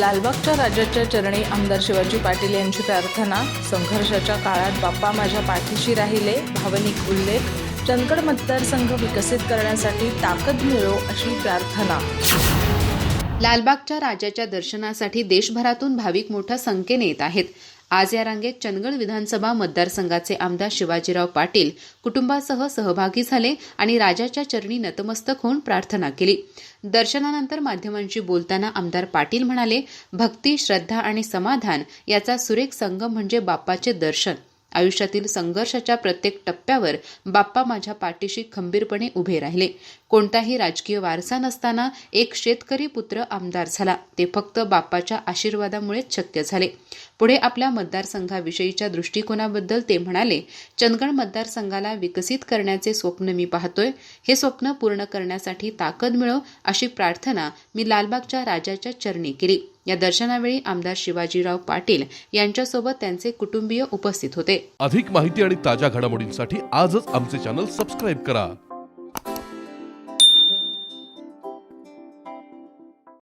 लालबागच्या राजाच्या चरणी आमदार शिवाजी पाटील यांची प्रार्थना. संघर्षाच्या काळात बाप्पा माझ्या पाठीशी राहिले भावनिक उल्लेख. चंदगड मतदारसंघ विकसित करण्यासाठी ताकद मिळो अशी प्रार्थना. लालबागच्या राजाच्या दर्शनासाठी देशभरातून भाविक मोठ्या संख्येने येत आहेत. आज या रांगेत चंदगड विधानसभा मतदारसंघाचे आमदार शिवाजीराव पाटील कुटुंबासह सहभागी झाले आणि राजाच्या चरणी नतमस्तक होऊन प्रार्थना केली. दर्शनानंतर माध्यमांशी बोलताना आमदार पाटील म्हणाले भक्ती श्रद्धा आणि समाधान याचा सुरेख संगम म्हणजे बाप्पाचे दर्शन. आयुष्यातील संघर्षाच्या प्रत्येक टप्प्यावर बाप्पा माझ्या पाठीशी खंबीरपणे उभे राहिले. कोणताही राजकीय वारसा नसताना एक शेतकरी पुत्र आमदार झाला. ते फक्त बाप्पाच्या आशीर्वादामुळेच शक्य झाले. पुढे आपल्या मतदारसंघाविषयीच्या दृष्टिकोनाबद्दल ते म्हणाले चंदगड मतदारसंघाला विकसित करण्याचे स्वप्न मी पाहतोय. हे स्वप्न पूर्ण करण्यासाठी ताकद मिळो अशी प्रार्थना मी लालबागच्या राजाच्या चरणी केली. या दर्शनावेळी आमदार शिवाजीराव पाटील यांच्यासोबत त्यांचे कुटुंबीय उपस्थित होते. अधिक माहिती आणि ताज्या घडामोडींसाठी आजच आमचे चॅनल सबस्क्राईब करा.